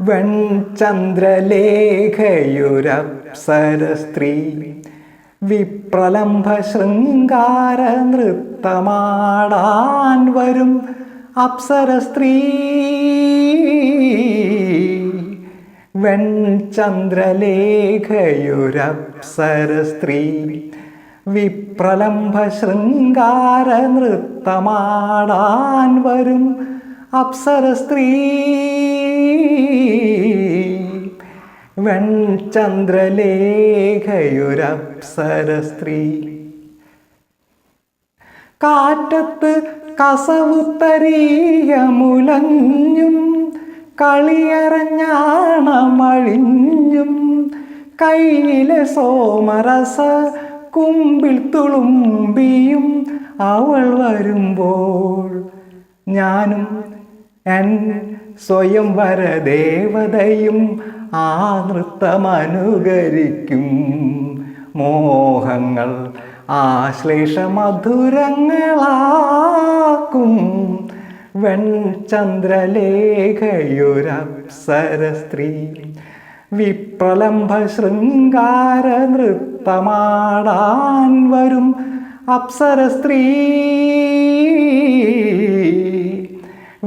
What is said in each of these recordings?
വെൺചന്ദ്രലേഖയുരപ്സര സ്ത്രീ. വിപ്രലംഭ ശൃംഗാര നൃത്തമാടാൻ വരും അപ്സര സ്ത്രീ. വിപ്രലംഭ ശൃംഗാര നൃത്തമാടാൻ വരും അപ്സര സ്ത്രീ. വെൺചന്ദ്രലേഖയുരപ്സര സ്ത്രീ കാറ്റത്ത് കസവുത്തരീയമുലഞ്ഞും കളിയറഞ്ഞാണമഴിഞ്ഞും കയ്യിലെ സോമരസ കുമ്പിൽ തുളുമ്പിയും അവൾ വരുമ്പോൾ ഞാനും എൻ സ്വയം വരദേവതയും ആ നൃത്തമനുകരിക്കും മോഹങ്ങൾ ആശ്ലേഷ മധുരങ്ങളാക്കും. വെൺചന്ദ്രലേഖയൊരപ്സര സ്ത്രീ. വിപ്രലംഭ ശൃംഗാര നൃത്തമാടാൻ വരും അപ്സര സ്ത്രീ.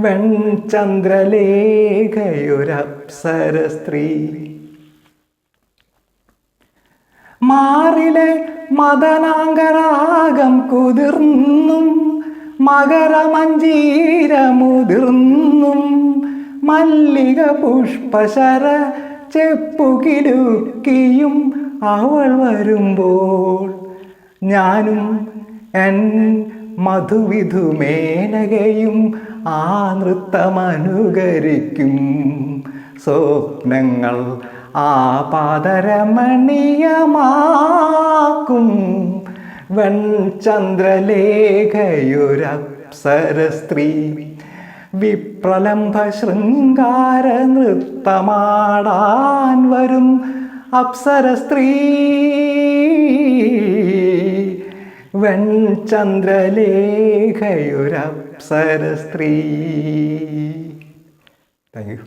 വെൺചന്ദ്രലേഖയൊരപ്സര സ്ത്രീ. മാറിലെ മദനാങ്കരാഗം കുതിർന്നും മകരമഞ്ചീരമുതിർന്നും മല്ലിക പുഷ്പശര ചെപ്പുകിലുക്കിയും അവൾ വരുമ്പോൾ ഞാനും എൻ മധുവിധുമേനകയും ആ നൃത്തമനുകരിക്കും സ്വപ്നങ്ങൾ ആ പാദരമണീയമാക്കും. വെൺചന്ദ്രലേഖയൊരപ്സര സ്ത്രീ വിപ്രലംഭ ശൃംഗാര നൃത്തമാടാൻ വരും അപ്സര സ്ത്രീ വെൺചന്ദ്രലേഖയൊരപ്സര സ്ത്രീ. Thank you